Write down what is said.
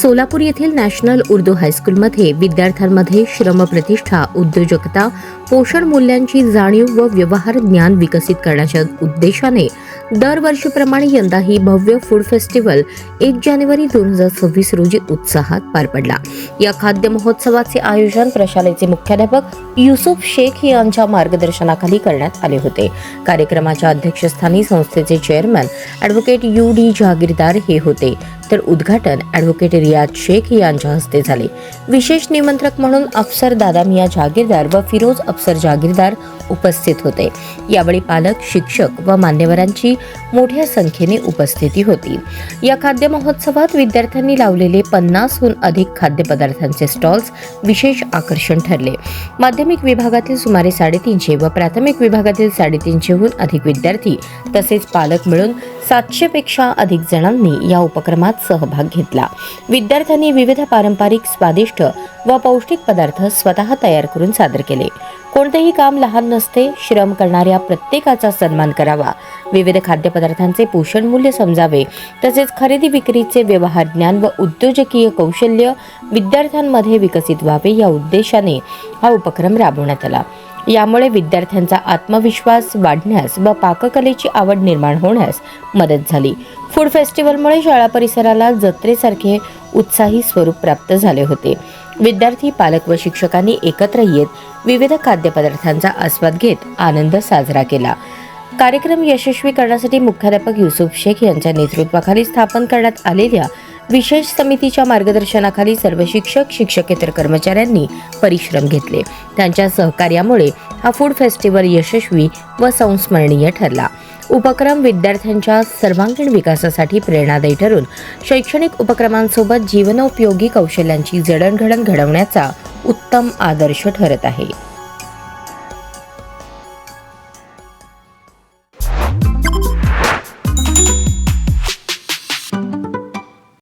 सोलापूर येथील नॅशनल उर्दू हायस्कूलमध्ये विद्यार्थ्यांमध्ये श्रमप्रतिष्ठा उद्योजकता पोषण मूल्यांची जाणीव व व्यवहार ज्ञान विकसित करण्याच्या उद्देशाने दरवर्षीप्रमाणे यंदाही भव्य फूड फेस्टिवल एक जानेवारी दोन हजार सव्वीस रोजी उत्साहात पार पडला. या खाद्य महोत्सवाचे आयोजन प्रशालेचे मुख्याध्यापक युसुफ शेख यांच्या मार्गदर्शनाखाली करण्यात आले होते. कार्यक्रमाच्या अध्यक्षस्थानी संस्थेचे chairman advocate U D Jahagirdar हे होते. तर उद्घाटन ॲडव्होकेट रियाज शेख यांच्या हस्ते झाले. विशेष निमंत्रक म्हणून अफसर दादा मिया जहागीरदार व फिरोज अफसर जहागीरदार उपस्थित होते. यावेळी पालक शिक्षक व मान्यवरांची मोठ्या संख्येने उपस्थिती होती. या खाद्य महोत्सवात विद्यार्थ्यांनी लावलेले पन्नासहून अधिक खाद्यपदार्थांचे स्टॉल्स विशेष आकर्षण ठरले. माध्यमिक विभागातील सुमारे साडेतीनशे व प्राथमिक विभागातील साडेतीनशेहून अधिक विद्यार्थी तसेच पालक मिळून सातशेपेक्षा अधिक जणांनी या उपक्रमात सहभाग घेतला. विद्यार्थ्यांनी विविध पारंपरिक स्वादिष्ट व पौष्टिक पदार्थ स्वतः तयार करून सादर केले. कोणतेही काम लहान नसते श्रम करणाऱ्या प्रत्येकाचा सन्मान करावा. विविध खाद्यपदार्थांचे पोषण मूल्य समजावे तसेच खरेदी विक्रीचे व्यवहार ज्ञान व उद्योजकीय कौशल्य विद्यार्थ्यांमध्ये विकसित व्हावे या उद्देशाने हा उपक्रम राबवण्यात आला. यामुळे विद्यार्थ्यांचा आत्मविश्वास वाढण्यास व पाककलेची आवड निर्माण होण्यास मदत झाली. फूड फेस्टिवलमुळे शाळा परिसराला जत्रेसारखे उत्साही स्वरूप प्राप्त झाले होते. विद्यार्थी पालक व शिक्षकांनी एकत्र येत विविध खाद्यपदार्थांचा आस्वाद घेत आनंद साजरा केला. कार्यक्रम यशस्वी करण्यासाठी मुख्याध्यापक युसुफ शेख यांच्या नेतृत्वाखाली स्थापन करण्यात आलेल्या विशेष समितीच्या मार्गदर्शनाखाली सर्व शिक्षक शिक्षकेतर कर्मचाऱ्यांनी परिश्रम घेतले. त्यांच्या सहकार्यामुळे हा फूड फेस्टिवल यशस्वी व संस्मरणीय ठरला. उपक्रम विद्यार्थ्यांच्या सर्वांगीण विकासासाठी प्रेरणादायी ठरून शैक्षणिक उपक्रमांसोबत जीवनोपयोगी कौशल्यांची जडणघडण घडवण्याचा उत्तम आदर्श ठरत आहे.